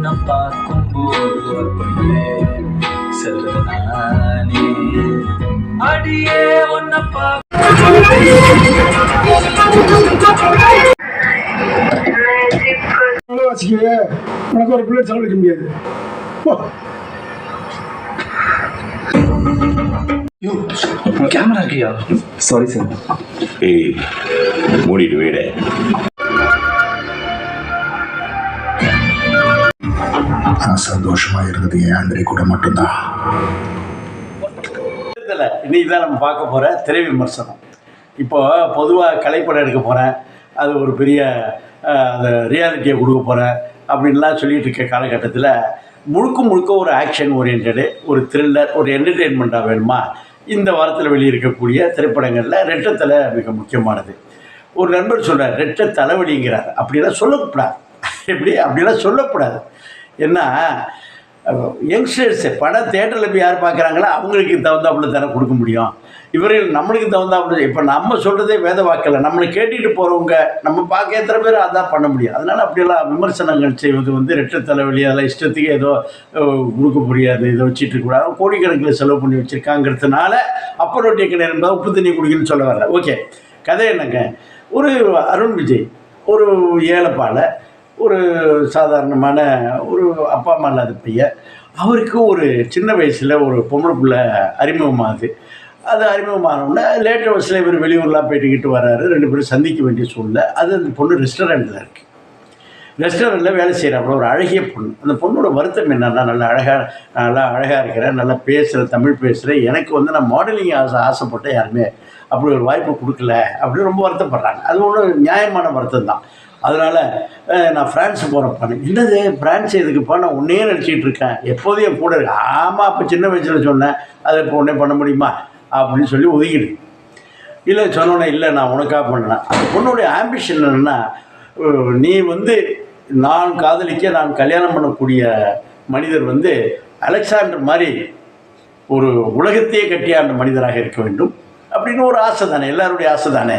மௌனம் பார்க்கும் போது அப்படியே செல்வது அடியே உன்னை உனக்கு ஒரு பிள்ளை செலவழிக்க முடியாது கேமரா இருக்கியா சாரி சார் ஏய் மூடிட்டு வீடு. நான் சந்தோஷமா இருந்தது. என் ஆண்டரை கூட மட்டும்தான் இன்னைக்கு தான் நம்ம பார்க்க போகிற திரை விமர்சனம். இப்போ பொதுவாக கலைப்படம் எடுக்க போகிறேன் அது ஒரு பெரிய அந்த ரியாலிட்டியை கொடுக்க போகிறேன் அப்படின்லாம் சொல்லிட்டு இருக்க காலகட்டத்தில் முழுக்க முழுக்க ஒரு ஆக்ஷன் ஓரியன்டு ஒரு த்ரில்லர் ஒரு என்டர்டெயின்மெண்ட்டாக வேணுமா? இந்த வாரத்தில் வெளியிருக்கக்கூடிய திரைப்படங்களில் ரெட்டத்தலை மிக முக்கியமானது. ஒரு நண்பர் சொல்கிறார் ரெட்ட தலைவலிங்கிறார் அப்படிலாம் சொல்லக்கூடாது. எப்படி? அப்படிலாம் சொல்லக்கூடாது. என்ன? யங்ஸ்டர்ஸ் படம் தேட்டரில் போய் யார் பார்க்குறாங்களோ அவங்களுக்கு தகுந்தாப்புல தானே கொடுக்க முடியும். இவர்கள் நம்மளுக்கு தகுந்தாப்புல இப்போ நம்ம சொல்கிறதே வேத வாக்கில் நம்மளை கேட்டுட்டு போகிறவங்க நம்ம பார்க்க எத்தனை பேர் அதான் பண்ண முடியும். அதனால் அப்படியெல்லாம் விமர்சனங்கள் செய்வது வந்து ரெட்ட தலைவலி அதெல்லாம் இஷ்டத்துக்கு ஏதோ கொடுக்க முடியாது இதை வச்சுட்டு இருக்கக்கூடாது கோடிக்கணக்கில் செலவு பண்ணி வச்சுருக்காங்கிறதுனால அப்போ ரொட்டி கிடையாது என்பதை உப்பு தண்ணி குடிக்கணும்னு சொல்ல வரல. ஓகே கதை என்னங்க? ஒரு அருண் விஜய் ஒரு ஏழைப்பாலை ஒரு சாதாரணமான ஒரு அப்பா அம்மா இல்லாத பையன் அவருக்கு ஒரு சின்ன வயசில் ஒரு பொம்பளை பிள்ளை அறிமுகமாகுது. அது அறிமுகமானோடனே லேட்டர் வயசில் இவர் வெளியூர்லாம் போயிட்டுக்கிட்டு வர்றாரு ரெண்டு பேரும் சந்திக்க வேண்டிய சூழ்நிலை. அது அந்த பொண்ணு ரெஸ்டாரண்ட்டில் இருக்குது ரெஸ்டாரண்ட்டில் வேலை செய்கிறாப்புல ஒரு அழகிய பொண்ணு. அந்த பொண்ணோட வருத்தம் என்னன்னா நல்லா அழகாக நல்லா அழகாக இருக்கிறேன் நல்லா பேசுகிறேன் தமிழ் பேசுகிறேன் எனக்கு வந்து நான் மாடலிங் ஆசை ஆசைப்பட்டேன் யாருமே அப்படி ஒரு வாய்ப்பு கொடுக்கல அப்படின்னு ரொம்ப வருத்தப்படுறாங்க. அது ஒன்றும் நியாயமான வருத்தம் தான் அதனால் நான் ஃப்ரான்ஸ் போகிறப்பேன் என்னது? ஃப்ரான்ஸ் எதுக்குப்பா நான் உன்னையே நினச்சிக்கிட்டு இருக்கேன். எப்போதும் என் கூட இருக்கு. ஆமாம் அப்போ சின்ன வயசில் சொன்னேன். அதை இப்போ உடனே பண்ண முடியுமா? அப்படின்னு சொல்லி ஒதுக்கிடு. இல்லை சொன்னோன்னே இல்லை நான் உனக்காக பண்ணேன் அந்த பொண்ணுடைய ஆம்பிஷன் என்னென்னா நீ வந்து நான் காதலிக்க நான் கல்யாணம் பண்ணக்கூடிய மனிதர் வந்து அலெக்சாண்டர் மாதிரி ஒரு உலகத்தையே கட்டியாண்ட மனிதராக இருக்க வேண்டும். அப்படின்னு ஒரு ஆசை தானே. எல்லாருடைய ஆசை தானே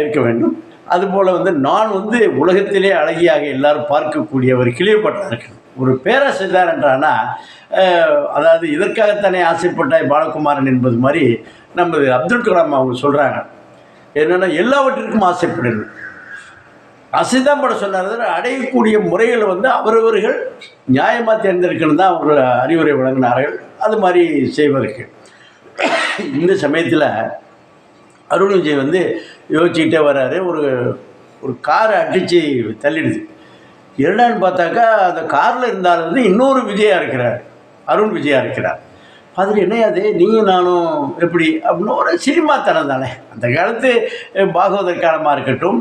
இருக்க வேண்டும். அதுபோல் வந்து நான் வந்து உலகத்திலே அழகியாக எல்லாரும் பார்க்கக்கூடிய ஒரு கிளியப்பட்டா இருக்கணும் ஒரு பேராசிரியர் என்றானா அதாவது இதற்காகத்தானே ஆசைப்பட்டாய் பாலகுமாரன் என்பது மாதிரி நமது அப்துல் கலாம் அவங்க சொல்கிறாங்க என்னென்னா எல்லாவற்றிற்கும் ஆசைப்படணும் அசைதான் பட சொன்னார் அடையக்கூடிய முறைகளை வந்து அவரவர்கள் நியாயமாக தேர்ந்தெடுக்கணும் தான் அவர்கள் அறிவுரை வழங்கினார்கள். அது மாதிரி செய்வதற்கு. இந்த சமயத்தில் அருண் விஜய் வந்து யோசிச்சுக்கிட்டே வராரு. ஒரு ஒரு காரை அடித்து தள்ளிடுது. என்னன்னு பார்த்தாக்கா அந்த காரில் இருந்தாலும் வந்து இன்னொரு விஜயா இருக்கிறார். அருண் விஜயா இருக்கிறார். அதில் என்னையாது நீயும் நானும் எப்படி? அப்படின்னு ஒரு சினிமாத்தனம் தானே. அந்த காலத்து பாகவதர் காலமாக இருக்கட்டும்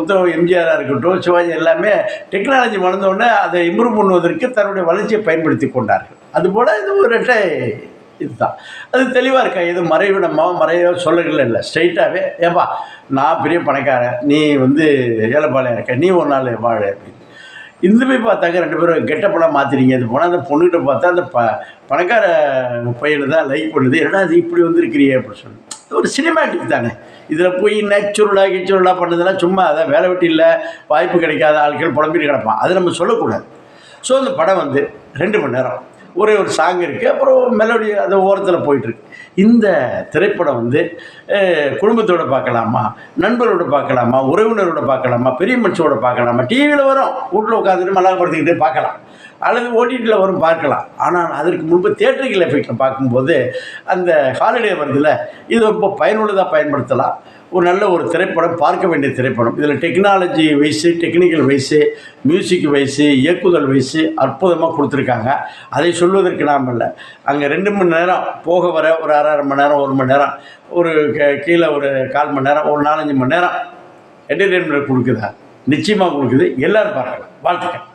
உத்தவ எம்ஜிஆராக இருக்கட்டும் சிவாஜி எல்லாமே டெக்னாலஜி வளர்ந்தோடனே அதை இம்ப்ரூவ் பண்ணுவதற்கு தன்னுடைய வளர்ச்சியை பயன்படுத்தி கொண்டார்கள். அதுபோல் இது ஒரு ரெட்டை இதுதான். அது தெளிவாக இருக்கா? எது மறைவிடமாக மறைவோ சொல்லல இல்லை. ஸ்ட்ரைட்டாகவே ஏப்பா நான் பெரிய பணக்காரன் நீ வந்து ஏழைப்பாளையம் இருக்க நீ ஒரு நாள் வாழ அப்படின்னு. இந்த போய் ரெண்டு பேரும் கெட்டப்பெல்லாம் மாற்றிட்டீங்க இது போனால் அந்த பொண்ணுகிட்ட பார்த்தா அந்த ப பணக்கார பையனை தான் லைக் பண்ணுது. என்னடா அது இப்படி வந்துருக்கிறியே அப்படின்னு சொல்லி. ஒரு சினிமேட்டிக் தானே. இதில் போய் நேச்சுரலாக கிச்சுரலாக பண்ணதெல்லாம் சும்மா அதான் வேலை வெட்டி இல்லை வாய்ப்பு கிடைக்காத ஆட்கள் புலம்பிட்டு கிடப்பான். அதை நம்ம சொல்லக்கூடாது. ஸோ அந்த படம் வந்து ரெண்டு மணி நேரம். ஒரே ஒரு சாங் இருக்குது அப்புறம் மெலோடி அந்த ஓரத்தில் போயிட்டுருக்கு. இந்த திரைப்படம் வந்து குடும்பத்தோடு பார்க்கலாமா நண்பரோட பார்க்கலாமா உறவினரோட பார்க்கலாமா பெரிய மனுஷோட பார்க்கலாமா டிவியில் வரும். வீட்டில் உட்காந்துட்டு மல்லாப்படுத்திக்கிட்டே பார்க்கலாம். அல்லது ஓடிடியில் வரும் பார்க்கலாம். ஆனால் அதற்கு முன்பு தேட்டரிக்கல் எஃபெக்டில் பார்க்கும்போது அந்த ஹாலிடே வருதில் இது ரொம்ப பயனுள்ளதாக பயன்படுத்தலாம். ஒரு நல்ல ஒரு திரைப்படம் பார்க்க வேண்டிய திரைப்படம். இதில் டெக்னாலஜி வயசு டெக்னிக்கல் வயசு மியூசிக் வயசு இயக்குதல் வயசு அற்புதமாக கொடுத்துருக்காங்க. அதை சொல்வதற்கு நாம் இல்லை அங்கே ரெண்டு மணி நேரம் போக வர ஒரு அரை அரை மணி நேரம் ஒரு மணி நேரம் ஒரு கீழே ஒரு கால் மணி நேரம் ஒரு நாலஞ்சு மணி நேரம் என்டர்டெயின்மெண்ட் கொடுக்குதா? நிச்சயமாக கொடுக்குது. எல்லோரும் பார்க்கலாம். வாழ்த்துக்கள்.